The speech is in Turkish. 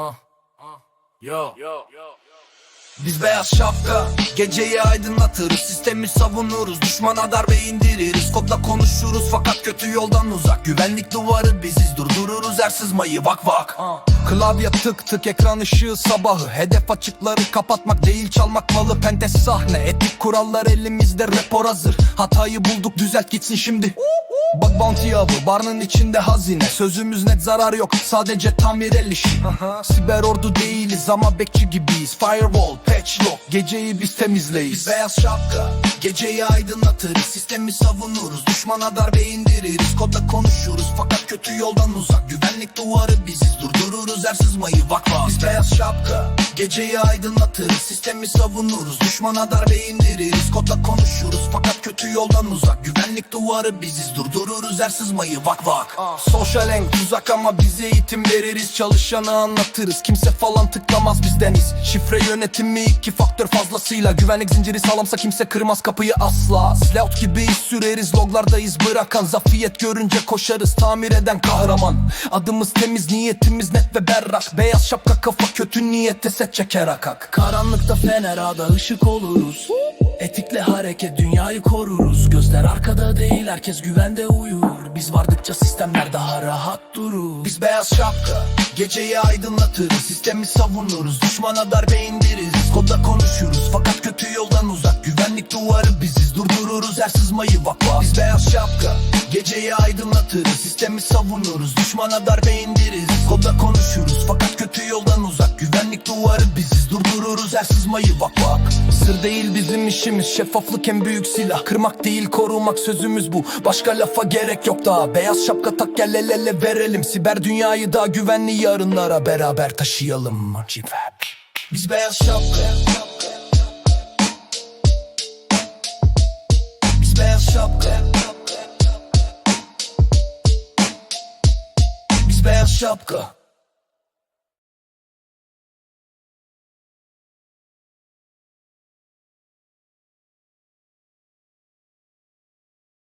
Ah. Yo. Biz beyaz şapka Geceyi aydınlatırız Sistemi savunuruz Düşmana darbe indiririz Kodla konuşuruz fakat kötü yoldan uzak Güvenlik duvarı biziz Durdururuz her sızmayı vak vak Klavye tık tık ekran ışığı sabahı. Hedef açıkları kapatmak değil çalmak malı. Pentes sahne etik kurallar elimizde rapor hazır. Hatayı bulduk düzelt gitsin şimdi. Bak bounty avı barının içinde hazine. Sözümüz net zarar yok sadece tamir el işi. Siber ordu değiliz ama bekçi gibiyiz. Firewall, patch lock geceyi biz temizleyiz. Biz beyaz şapka geceyi aydınlatırız. Sistemi savunuruz düşmana darbe indiririz. Kodla konuşuruz fakat kötü yoldan uzak. Güvenlik duvarı biziz durdururuz her sızmayı vak vak Biz beyaz şapka geceyi aydınlatırız Sistemi savunuruz. Düşmana darbe indiririz Kodla konuşuruz. Fakat kötü yoldan uzak Güvenlik duvarı biziz. Durdururuz her sızmayı vak vak. Social en tuzak ama bize eğitim veririz. Çalışanı anlatırız kimse falan tıklamaz bizdeniz Şifre yönetimi iki faktör fazlasıyla. Güvenlik zinciri sağlamsa kimse kırmaz kapıyı asla. Slout gibi iz süreriz loglardayız bırakan. Zafiyet görünce koşarız tamir eden kahraman. Adımız temiz niyetimiz net ve berrak. Beyaz şapka kafa kötü niyette set çeker akak Karanlıkta fener ağda ışık oluruz. Etikle hareket dünyayı koruruz. Gözler arkada değil herkes güvende uyur. Biz vardıkça sistemler daha rahat durur. Biz beyaz şapka geceyi aydınlatırız. Sistemi savunuruz düşmana darbe indiririz. Kodla konuşuruz fakat kötü yoldan uzak. Güvenlik duvarı biziz durdururuz her sızmayı. Vak vak Biz beyaz şapka geceyi aydınlatırız. Sistemi savunuruz düşmana darbe indiririz. Kodla konuşuruz fakat kötü yoldan uzak her sızmayı vak vak Sır değil bizim işimiz şeffaflık en büyük silah. Kırmak değil korumak sözümüz bu. Başka lafa gerek yok daha. Beyaz şapka tak gel el ele verelim. Siber dünyayı daha güvenli yarınlara beraber taşıyalım. Biz beyaz şapka. Biz beyaz şapka. Biz beyaz şapka